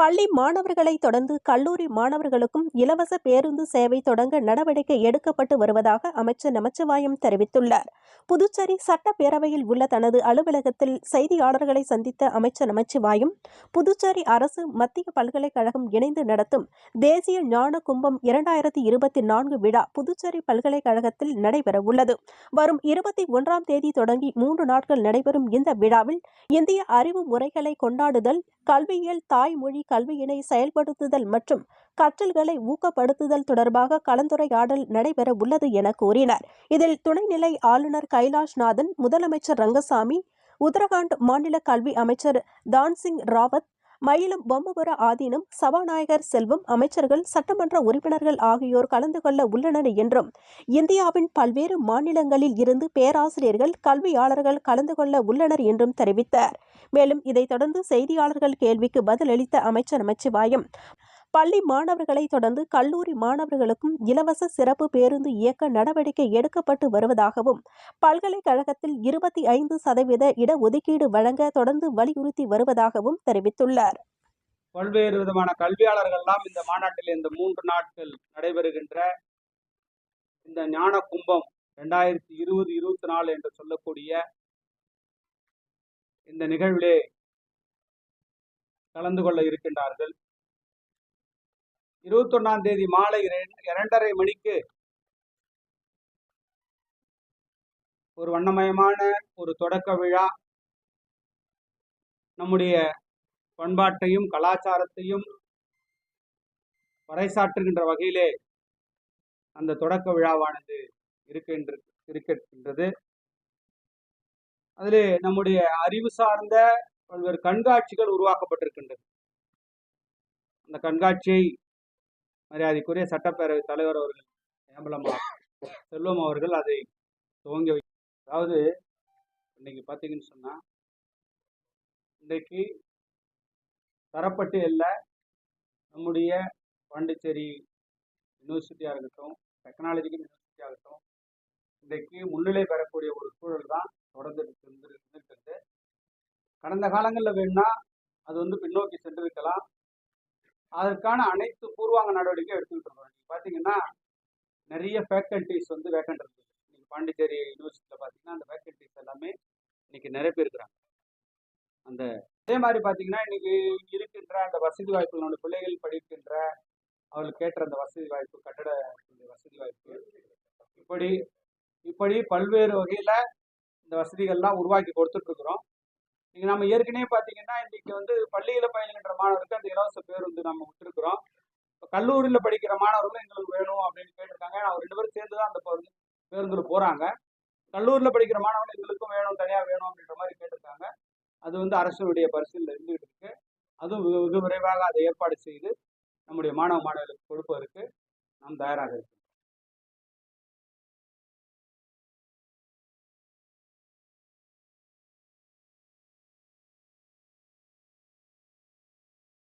பள்ளி மாணவர்களை தொடர்ந்து கல்லூரி மாணவர்களுக்கும் இலவச பேருந்து சேவை தொடங்க நடவடிக்கை எடுக்கப்பட்டு வருவதாக அமைச்சர் நமச்சிவாயம் தெரிவித்துள்ளார். புதுச்சேரி சட்டப்பேரவையில் உள்ள தனது அலுவலகத்தில் செய்தியாளர்களை சந்தித்த அமைச்சர் நமச்சிவாயம் புதுச்சேரி அரசு மத்திய பல்கலைக்கழகம் இணைந்து நடத்தும் தேசிய ஞான கும்பம் இரண்டாயிரத்தி இருபத்தி நான்கு விழா புதுச்சேரி பல்கலைக்கழகத்தில் நடைபெறவுள்ளது வரும் இருபத்தி ஒன்றாம் தேதி தொடங்கி மூன்று நாட்கள் நடைபெறும் இந்த விழாவில் இந்திய அறிவு முறைகளை கொண்டாடுதல் கல்வியியல் தாய்மொழி கல்வியினை செயல்படுத்துதல் மற்றும் கற்றல்களை ஊக்கப்படுத்துதல் தொடர்பாக கலந்துரையாடல் நடைபெற உள்ளது என கூறினார். இதில் துணைநிலை ஆளுநர் கைலாஷ்நாதன் முதலமைச்சர் ரங்கசாமி உத்தரகாண்ட் மாநில கல்வி அமைச்சர் தான்சிங் ராவத் மயிலம் பொம்மபுர ஆதீனம் சபாநாயகர் செல்வம் அமைச்சர்கள் சட்டமன்ற உறுப்பினர்கள் ஆகியோர் கலந்து கொள்ள உள்ளனர் என்றும் இந்தியாவின் பல்வேறு மாநிலங்களில் இருந்து பேராசிரியர்கள் கல்வியாளர்கள் கலந்து கொள்ள உள்ளனர் என்றும் தெரிவித்தார். மேலும் இதைத் தொடர்ந்து செய்தியாளர்கள் கேள்விக்கு பதிலளித்த அமைச்சர் நமச்சிவாயம் பள்ளி மாணவர்களை தொடர்ந்து கல்லூரி மாணவர்களுக்கும் இலவச சிறப்பு பேருந்து இயக்க நடவடிக்கை எடுக்கப்பட்டு வருவதாகவும் பல்கலைக்கழகத்தில் இருபத்தி ஐந்து சதவீத இடஒதுக்கீடு வழங்க தொடர்ந்து வலியுறுத்தி வருவதாகவும் தெரிவித்துள்ளார். பல்வேறு விதமான கல்வியாளர்கள்லாம் இந்த மாநாட்டில் இந்த மூன்று நாட்கள் நடைபெறுகின்ற இந்த ஞான கும்பம் ரெண்டாயிரத்தி இருபது இருபத்தி நாலு என்று சொல்லக்கூடிய இந்த நிகழ்விலே கலந்து கொள்ள இருக்கின்றார்கள். இருபத்தொன்னாம் தேதி மாலை இரண்டரை மணிக்கு ஒரு வண்ணமயமான ஒரு தொடக்க விழா. நம்முடைய பண்பாட்டையும் கலாச்சாரத்தையும் பறைசாற்றுகின்ற வகையிலே அந்த தொடக்க விழாவானது இருக்கின்ற இருக்கின்றது. அதிலே நம்முடைய அறிவு சார்ந்த பல்வேறு கண்காட்சிகள் உருவாக்கப்பட்டிருக்கின்றது. அந்த கண்காட்சியை மரியாதைக்குரிய சட்டப்பேரவை தலைவர் அவர்கள் ஏம்பலம்மா செல்வம் அவர்கள் அதை துவங்கி வை அதாவது இன்னைக்கு பார்த்தீங்கன்னு சொன்னால் இன்றைக்கு தரப்பட்டியல்ல நம்முடைய பாண்டிச்சேரி யூனிவர்சிட்டியாக இருக்கட்டும் டெக்னாலஜிக்கல் யூனிவர்சிட்டியாக இருக்கட்டும் இன்றைக்கு முன்னிலை பெறக்கூடிய ஒரு சூழல் தான் தொடர்ந்து இருந்து கடந்த காலங்களில் வேணும்னா அது வந்து பின்னோக்கி சென்றிருக்கலாம் அதற்கான அனைத்து பூர்வாங்க நடவடிக்கை எடுத்துக்கிட்டு இருக்கோம். நீங்கள் பார்த்தீங்கன்னா நிறைய ஃபேக்கல்டிஸ் வந்து வேக்கண்ட் இருக்குது இன்னைக்கு பாண்டிச்சேரி யூனிவர்சிட்டியில் பார்த்தீங்கன்னா அந்த வேக்கல்டிஸ் எல்லாமே இன்னைக்கு நிரப்பியிருக்கிறாங்க அந்த அதே மாதிரி பார்த்தீங்கன்னா இன்னைக்கு இருக்கின்ற அந்த வசதி வாய்ப்பு நம்முடைய பிள்ளைகள் படிக்கின்ற அவர்களுக்கு கேட்ட அந்த வசதி வாய்ப்பு கட்டட வசதி வாய்ப்பு இப்படி இப்படி பல்வேறு வகையில் இந்த வசதிகள்லாம் உருவாக்கி கொடுத்துட்டு இருக்கிறோம் நம்ம ஏற்கனவே பார்த்தீங்கன்னா இன்னைக்கு வந்து பள்ளியில் பயிலுகின்ற மாணவருக்கு அந்த இலவச பேருந்து நம்ம விட்டுருக்குறோம். இப்போ கல்லூரியில் படிக்கிற மாணவர்களும் எங்களுக்கு வேணும் அப்படின்னு கேட்டிருக்காங்க. அவங்க ரெண்டு பேரும் சேர்ந்து தான் அந்த பேருந்து பேருந்தில் போகிறாங்க கல்லூரியில் படிக்கிற மாணவன் எங்களுக்கும் வேணும் தனியாக வேணும் அப்படின்ற மாதிரி கேட்டிருக்காங்க. அது வந்து அரசுடைய பரிசீலனை இருந்துகிட்டு இருக்கு. அதுவும் வெகு வெகு விரைவாக அதை ஏற்பாடு செய்து நம்முடைய மாணவ மாணவர்களுக்கு கொடுப்பதற்கு நாம் தயாராக இருக்கிறோம்